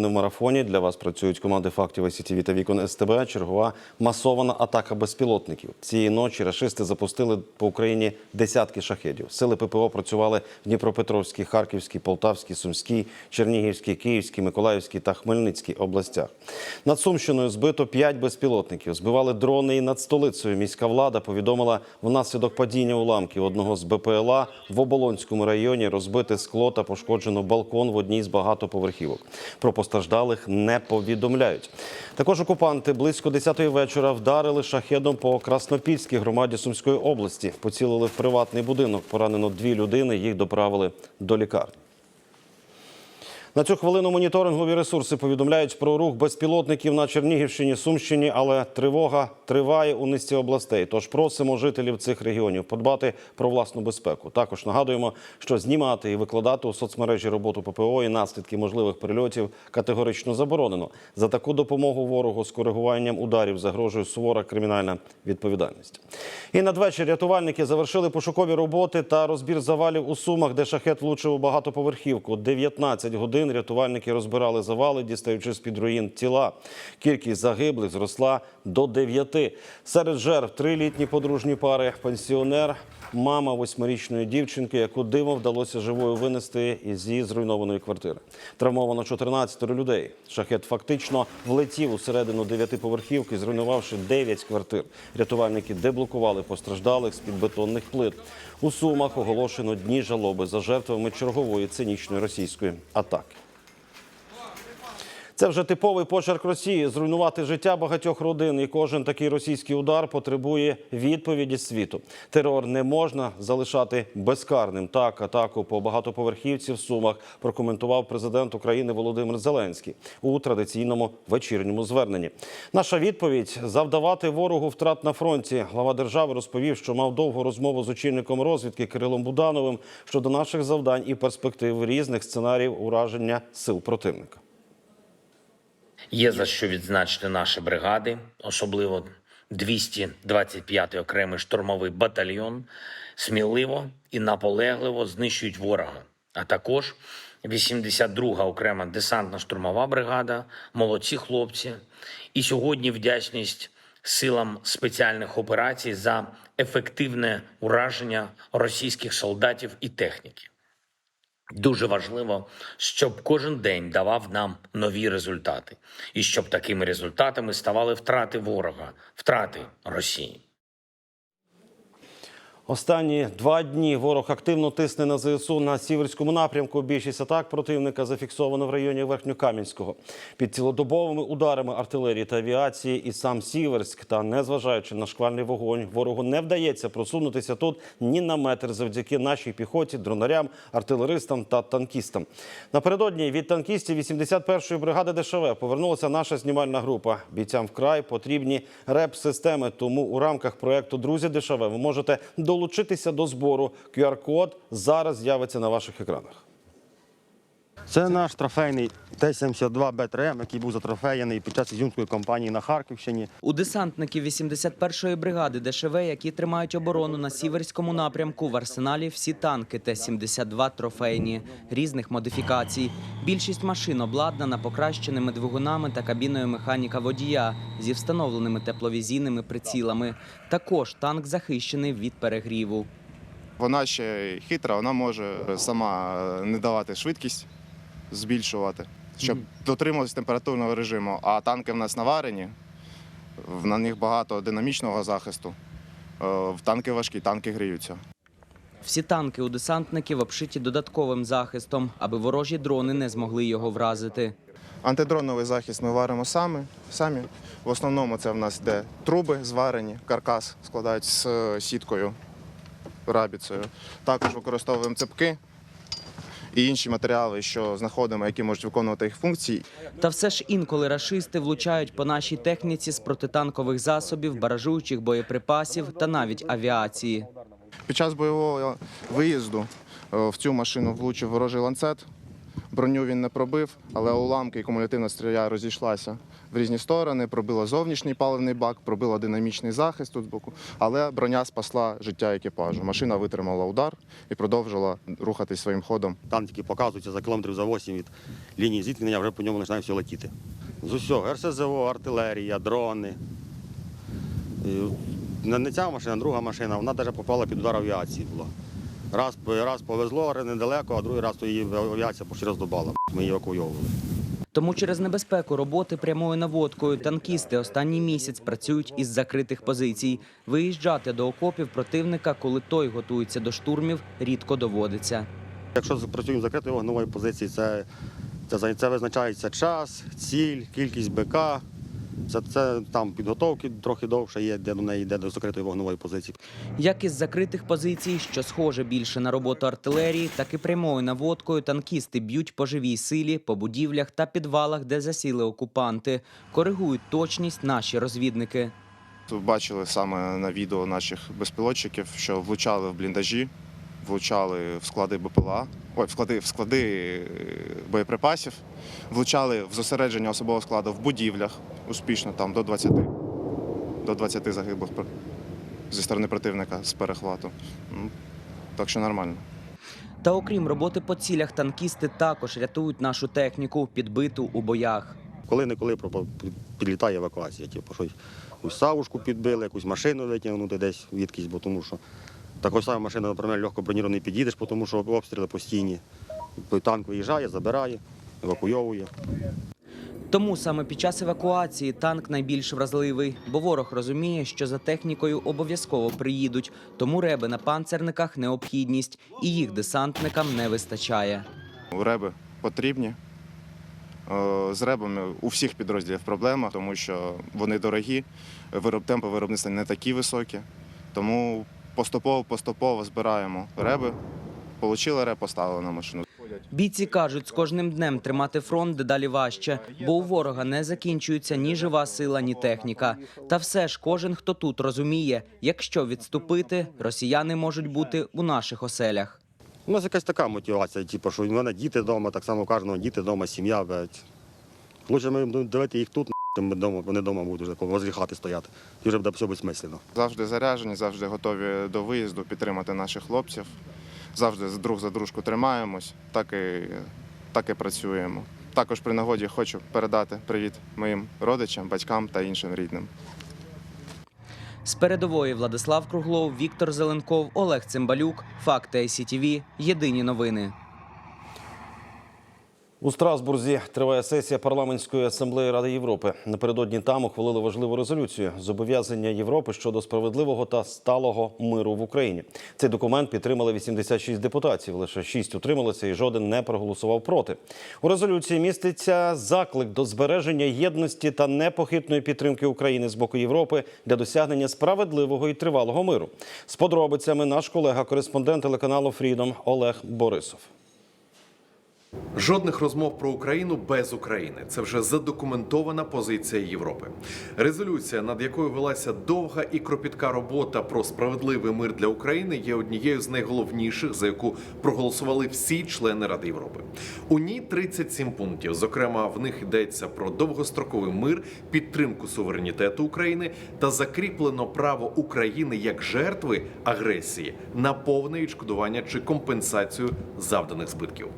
Новини в марафоні для вас працюють команди фактів СІТВ та Вікон СТБ. Чергова масована атака безпілотників. Цієї ночі рашисти запустили по Україні десятки шахедів. Сили ППО працювали в Дніпропетровській, Харківській, Полтавській, Сумській, Чернігівській, Київській, Миколаївській та Хмельницькій областях. Над Сумщиною збито п'ять безпілотників. Збивали дрони і над столицею. Міська влада повідомила внаслідок падіння уламків одного з БПЛА в Оболонському районі розбите скло та пошкоджено балкон в одній з багатоповерхівок. Про постраждалих не повідомляють. Також окупанти близько 10-ї вечора вдарили шахедом по Краснопільській громаді Сумської області. Поцілили в приватний будинок. Поранено дві людини. Їх доправили до лікарні. На цю хвилину моніторингові ресурси повідомляють про рух безпілотників на Чернігівщині, Сумщині, але тривога триває у низці областей. Тож просимо жителів цих регіонів подбати про власну безпеку. Також нагадуємо, що знімати і викладати у соцмережі роботу ППО і наслідки можливих прильотів категорично заборонено. За таку допомогу ворогу з коригуванням ударів загрожує сувора кримінальна відповідальність. І надвечір рятувальники завершили пошукові роботи та розбір завалів у Сумах, де шахет влучив у багатоповерхівку. 19 годин рятувальники розбирали завали, дістаючи з під руїн тіла. Кількість загиблих зросла до 9. Серед жертв три літні подружні пари, пенсіонер, мама восьмирічної дівчинки, яку дивом вдалося живою винести із її зруйнованої квартири. Травмовано 14 людей. Шахет фактично влетів у середину дев'ятиповерхівки, зруйнувавши 9 квартир. Рятувальники деблокували постраждалих з під бетонних плит. У Сумах оголошено дні жалоби за жертвами чергової цинічної російської атаки. Це вже типовий почерк Росії зруйнувати життя багатьох родин. І кожен такий російський удар потребує відповіді світу. Терор не можна залишати безкарним. Так, атаку по багатоповерхівці в Сумах прокоментував президент України Володимир Зеленський у традиційному вечірньому зверненні. Наша відповідь завдавати ворогу втрат на фронті. Глава держави розповів, що мав довгу розмову з очільником розвідки Кирилом Будановим щодо наших завдань і перспектив різних сценаріїв ураження сил противника. Є за що відзначити наші бригади, особливо 225-й окремий штурмовий батальйон, сміливо і наполегливо знищують ворога, а також 82-га окрема десантно-штурмова бригада, молодці хлопці. І сьогодні вдячність силам спеціальних операцій за ефективне ураження російських солдатів і техніки. Дуже важливо, щоб кожен день давав нам нові результати, і щоб такими результатами ставали втрати ворога, втрати Росії. Останні два дні ворог активно тисне на ЗСУ на сіверському напрямку. Більшість атак противника зафіксовано в районі Верхньокам'янського. Під цілодобовими ударами артилерії та авіації і сам Сіверськ. Та незважаючи на шквальний вогонь, ворогу не вдається просунутися тут ні на метр завдяки нашій піхоті, дронарям, артилеристам та танкістам. Напередодні від танкістів 81-ї бригади ДШВ повернулася наша знімальна група. Бійцям вкрай потрібні реп-системи. Тому у рамках проекту Друзі ДШВ ви можете долучитися до збору. QR-код зараз з'явиться на ваших екранах. Це наш трофейний Т-72 БТРМ, який був затрофеєний під час ізюмської кампанії на Харківщині. У десантників 81-ї бригади ДШВ, які тримають оборону на сіверському напрямку, в арсеналі всі танки Т-72 трофейні різних модифікацій. Більшість машин обладнана покращеними двигунами та кабіною механіка водія зі встановленими тепловізійними прицілами. Також танк захищений від перегріву. Вона ще хитра, вона може сама не давати швидкість, збільшувати, щоб дотримуватися температурного режиму. А танки в нас наварені, в- на них багато динамічного захисту. Е, В танки важкі, танки гріються. Всі танки у десантників обшиті додатковим захистом, аби ворожі дрони не змогли його вразити. Антидроновий захист ми варимо самі. самі. В основному це в нас йде труби зварені, каркас складають з е, сіткою, рабіцею. Також використовуємо цепки і інші матеріали, що знаходимо, які можуть виконувати їх функції. Та все ж інколи рашисти влучають по нашій техніці з протитанкових засобів, баражуючих боєприпасів та навіть авіації. Під час бойового виїзду е, в цю машину влучив ворожий ланцет. Броню він не пробив, але уламки і кумулятивна стріля розійшлася в різні сторони, пробила зовнішній паливний бак, пробила динамічний захист тут збоку, але броня спасла життя екіпажу. Машина витримала удар і продовжила рухатись своїм ходом. Там тільки показується за кілометрів за 8 від лінії зіткнення, вже по ньому починає все летіти. З усього РСЗО, артилерія, дрони. Не ця машина, друга машина, вона навіть попала під удар авіації була. Раз, раз повезло недалеко, а другий раз то її авіація почти роздобала. Ми її евакуйовували. Тому через небезпеку роботи прямою наводкою танкісти останній місяць працюють із закритих позицій. Виїжджати до окопів противника, коли той готується до штурмів, рідко доводиться. Якщо працюємо закритою закритої позиції, це, це, це визначається час, ціль, кількість БК. Це, це там підготовки трохи довше є, де до неї йде до закритої вогневої позиції. Як із закритих позицій, що схоже більше на роботу артилерії, так і прямою наводкою танкісти б'ють по живій силі, по будівлях та підвалах, де засіли окупанти. Коригують точність наші розвідники. Бачили саме на відео наших безпілотчиків, що влучали в бліндажі, влучали в склади БПЛА, ой, в склади, в склади е, боєприпасів, влучали в зосередження особового складу в будівлях успішно, там до 20, до 20 загиблих зі сторони противника з перехвату. Ну, Так що нормально. Та окрім роботи по цілях, танкісти також рятують нашу техніку, підбиту у боях. Коли-неколи підлітає евакуація. Типу, щось, якусь савушку підбили, якусь машину витягнути десь відкись, бо тому що така сама машина, наприклад, легко бронірований під'їдеш, бо тому що обстріли постійні. Танк виїжджає, забирає, евакуйовує. Тому саме під час евакуації танк найбільш вразливий, бо ворог розуміє, що за технікою обов'язково приїдуть, тому реби на панцерниках необхідність, і їх десантникам не вистачає. Реби потрібні. Е, З ребами у всіх підрозділів проблема, тому що вони дорогі, вироб, темпи виробництва не такі високі. Тому поступово-поступово збираємо реби. Получили реб, поставили на машину. Бійці кажуть, з кожним днем тримати фронт дедалі важче, бо у ворога не закінчується ні жива сила, ні техніка. Та все ж кожен, хто тут розуміє, якщо відступити, росіяни можуть бути у наших оселях. У нас якась така мотивація, типу, що в мене діти вдома, так само у кожного діти вдома, сім'я. Лучше ми будемо дивити їх тут, тим вдома, вони вдома будуть вже возле хати стояти. І вже буде все безсмислено. Завжди заряджені, завжди готові до виїзду підтримати наших хлопців. Завжди друг за дружку тримаємось, так і, так і працюємо. Також при нагоді хочу передати привіт моїм родичам, батькам та іншим рідним. З передової Владислав Круглов, Віктор Зеленков, Олег Цимбалюк. Факти ICTV. Єдині новини. У Страсбурзі триває сесія парламентської асамблеї Ради Європи. Напередодні там ухвалили важливу резолюцію зобов'язання Європи щодо справедливого та сталого миру в Україні. Цей документ підтримали 86 депутатів. Лише 6 утрималися і жоден не проголосував проти. У резолюції міститься заклик до збереження єдності та непохитної підтримки України з боку Європи для досягнення справедливого і тривалого миру. З подробицями наш колега-кореспондент телеканалу Фрідом Олег Борисов. Жодних розмов про Україну без України. Це вже задокументована позиція Європи. Резолюція, над якою велася довга і кропітка робота про справедливий мир для України, є однією з найголовніших, за яку проголосували всі члени Ради Європи. У ній 37 пунктів. Зокрема, в них йдеться про довгостроковий мир, підтримку суверенітету України та закріплено право України як жертви агресії на повне відшкодування чи компенсацію завданих збитків.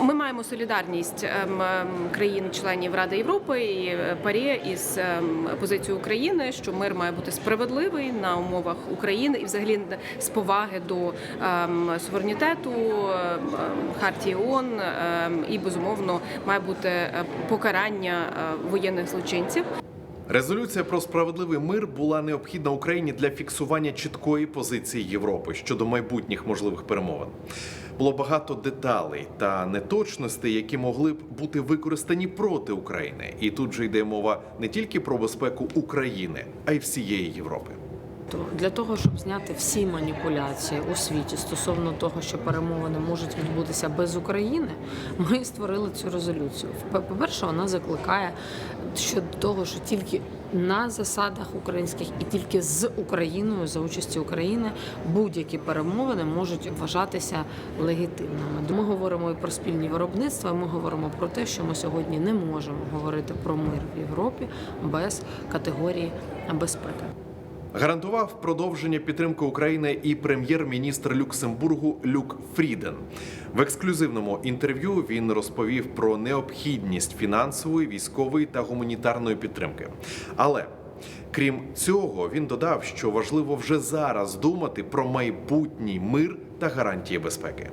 Ми маємо солідарність ем, ем, країн-членів Ради Європи і е, парі із ем, позицією України, що мир має бути справедливий на умовах України і, взагалі, з поваги до суверенітету, хартії ООН і безумовно має бути е, покарання е, воєнних злочинців. Резолюція про справедливий мир була необхідна Україні для фіксування чіткої позиції Європи щодо майбутніх можливих перемовин. Було багато деталей та неточностей, які могли б бути використані проти України. І тут же йде мова не тільки про безпеку України, а й всієї Європи. Світу для того, щоб зняти всі маніпуляції у світі стосовно того, що перемовини можуть відбутися без України, ми створили цю резолюцію. По- По-перше, вона закликає щодо того, що тільки на засадах українських і тільки з Україною за участі України будь-які перемовини можуть вважатися легітимними. Ми говоримо і про спільні виробництва. Ми говоримо про те, що ми сьогодні не можемо говорити про мир в Європі без категорії безпеки. Гарантував продовження підтримки України і прем'єр-міністр Люксембургу Люк Фріден. В ексклюзивному інтерв'ю він розповів про необхідність фінансової, військової та гуманітарної підтримки. Але крім цього, він додав, що важливо вже зараз думати про майбутній мир та гарантії безпеки.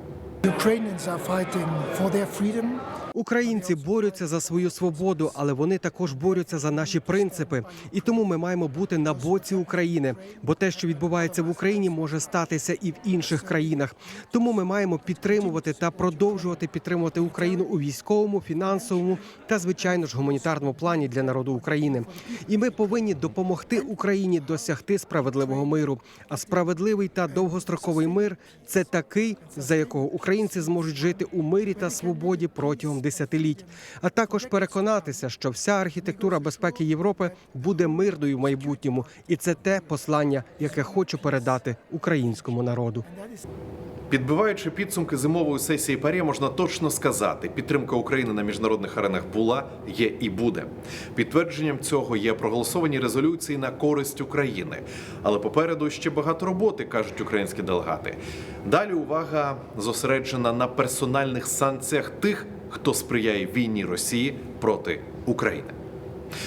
Українці борються за свою свободу, але вони також борються за наші принципи. І тому ми маємо бути на боці України. Бо те, що відбувається в Україні, може статися і в інших країнах. Тому ми маємо підтримувати та продовжувати підтримувати Україну у військовому, фінансовому та звичайно ж гуманітарному плані для народу України. І ми повинні допомогти Україні досягти справедливого миру. А справедливий та довгостроковий мир це такий, за якого українці зможуть жити у мирі та свободі протягом десятиліть, а також переконатися, що вся архітектура безпеки Європи буде мирною в майбутньому, і це те послання, яке хочу передати українському народу. Підбиваючи підсумки зимової сесії ПАРЄ, можна точно сказати, підтримка України на міжнародних аренах була, є і буде. Підтвердженням цього є проголосовані резолюції на користь України. Але попереду ще багато роботи, кажуть українські делегати. Далі увага зосереджена на персональних санкціях тих, хто сприяє війні Росії проти України.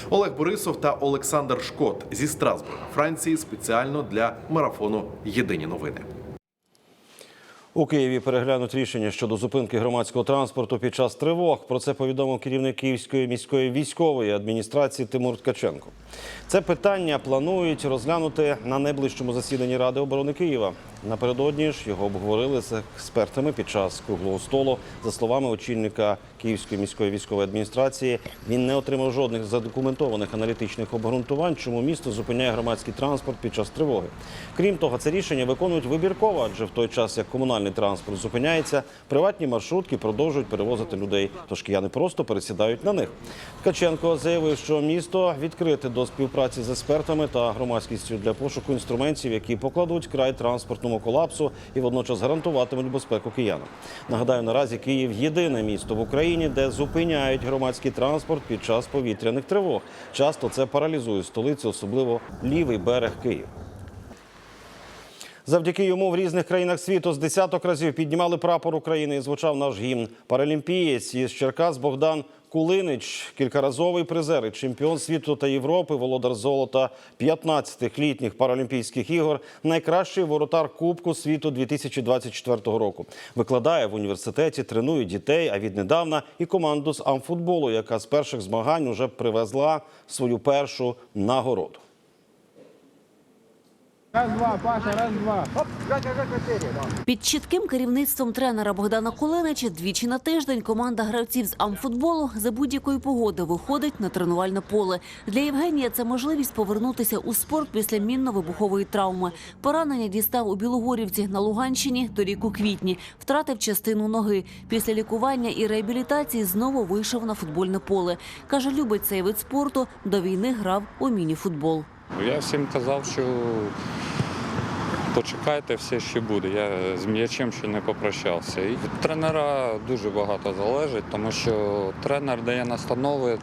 Олег Борисов та Олександр Шкот зі Страсбурга, Франції, спеціально для марафону Єдині новини. У Києві переглянуть рішення щодо зупинки громадського транспорту під час тривог. Про це повідомив керівник Київської міської військової адміністрації Тимур Ткаченко. Це питання планують розглянути на найближчому засіданні Ради оборони Києва. Напередодні ж його обговорили з експертами під час круглого столу. За словами очільника Київської міської військової адміністрації, він не отримав жодних задокументованих аналітичних обґрунтувань, чому місто зупиняє громадський транспорт під час тривоги. Крім того, це рішення виконують вибірково, адже в той час, як комунальний транспорт зупиняється, приватні маршрутки продовжують перевозити людей. Тож кияни просто пересідають на них. Ткаченко заявив, що місто відкрите до співпраці з експертами та громадськістю для пошуку інструментів, які покладуть край транспортному колапсу і водночас гарантуватимуть безпеку киянам. Нагадаю, наразі Київ єдине місто в Україні, де зупиняють громадський транспорт під час повітряних тривог. Часто це паралізує столицю, особливо лівий берег Києва. Завдяки йому в різних країнах світу з десяток разів піднімали прапор України і звучав наш гімн. Паралімпієць із Черкас Богдан Кулинич, кількаразовий призер чемпіон світу та Європи, володар золота 15-х літніх паралімпійських ігор, найкращий воротар Кубку світу 2024 року. Викладає в університеті, тренує дітей, а віднедавна і команду з амфутболу, яка з перших змагань уже привезла свою першу нагороду. Під чітким керівництвом тренера Богдана Кулинича двічі на тиждень команда гравців з амфутболу за будь-якої погоди виходить на тренувальне поле. Для Євгенія це можливість повернутися у спорт після мінно-вибухової травми. Поранення дістав у Білогорівці на Луганщині торік у квітні. Втратив частину ноги. Після лікування і реабілітації знову вийшов на футбольне поле. Каже, любить цей вид спорту. До війни грав у міні-футбол. Я всім казав, що почекайте, все ще буде. Я з м'ячем ще не попрощався. І від тренера дуже багато залежить, тому що тренер дає настанови,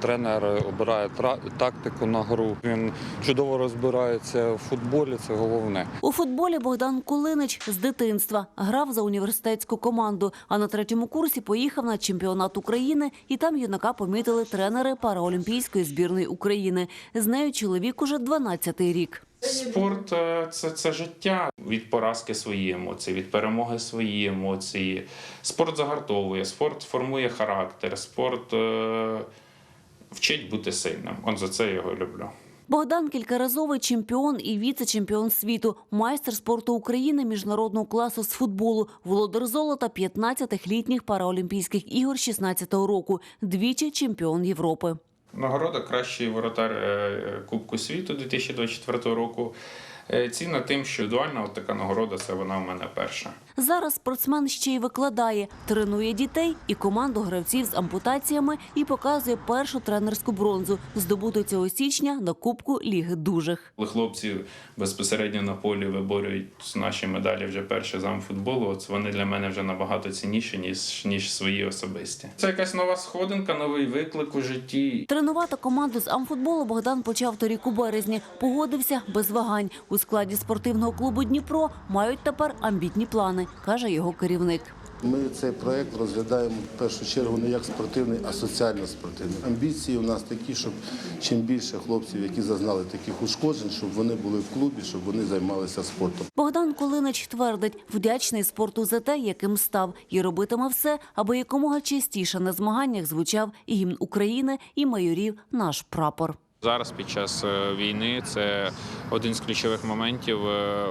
тренер обирає тактику на гру. Він чудово розбирається в футболі, це головне. У футболі Богдан Кулинич з дитинства грав за університетську команду. А на третьому курсі поїхав на чемпіонат України, і там юнака помітили тренери параолімпійської збірної України. З нею чоловік уже 12-й рік. Спорт е, це, це життя. Від поразки свої емоції, від перемоги свої емоції. Спорт загартовує, спорт формує характер, спорт е, вчить бути сильним. От за це я його люблю. Богдан кількаразовий чемпіон і віце-чемпіон світу, майстер спорту України міжнародного класу з футболу, володар золота 15-х літніх параолімпійських ігор 16-го року, двічі чемпіон Європи. Нагорода кращий воротар е, Кубку світу 2024 року. Ціна тим, що дуальна от така нагорода це вона в мене перша. Зараз спортсмен ще й викладає, тренує дітей і команду гравців з ампутаціями і показує першу тренерську бронзу, здобуту цього січня на Кубку Ліги дужих. Хлопці безпосередньо на полі виборюють наші медалі вже перші з амфутболу, от вони для мене вже набагато цінніші, ніж, ніж свої особисті. Це якась нова сходинка, новий виклик у житті. Тренувати команду з амфутболу Богдан почав торік у березні. Погодився без вагань. У складі спортивного клубу Дніпро мають тепер амбітні плани, каже його керівник. Ми цей проект розглядаємо в першу чергу не як спортивний, а соціально-спортивний. Амбіції у нас такі, щоб чим більше хлопців, які зазнали таких ушкоджень, щоб вони були в клубі, щоб вони займалися спортом. Богдан Колинич твердить, вдячний спорту за те, яким став, і робитиме все, аби якомога частіше на змаганнях звучав і гімн України, і майорів наш прапор. Зараз під час е, війни це один з ключових моментів е,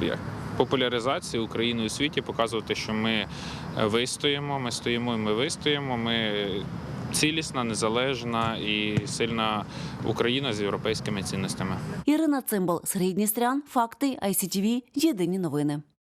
як популяризації України у світі, показувати, що ми е, вистоїмо, ми стоїмо і ми вистоїмо. Ми цілісна, незалежна і сильна Україна з європейськими цінностями. Ірина Цимбал, Сергій Дністрян, Факти, ICTV, Єдині новини.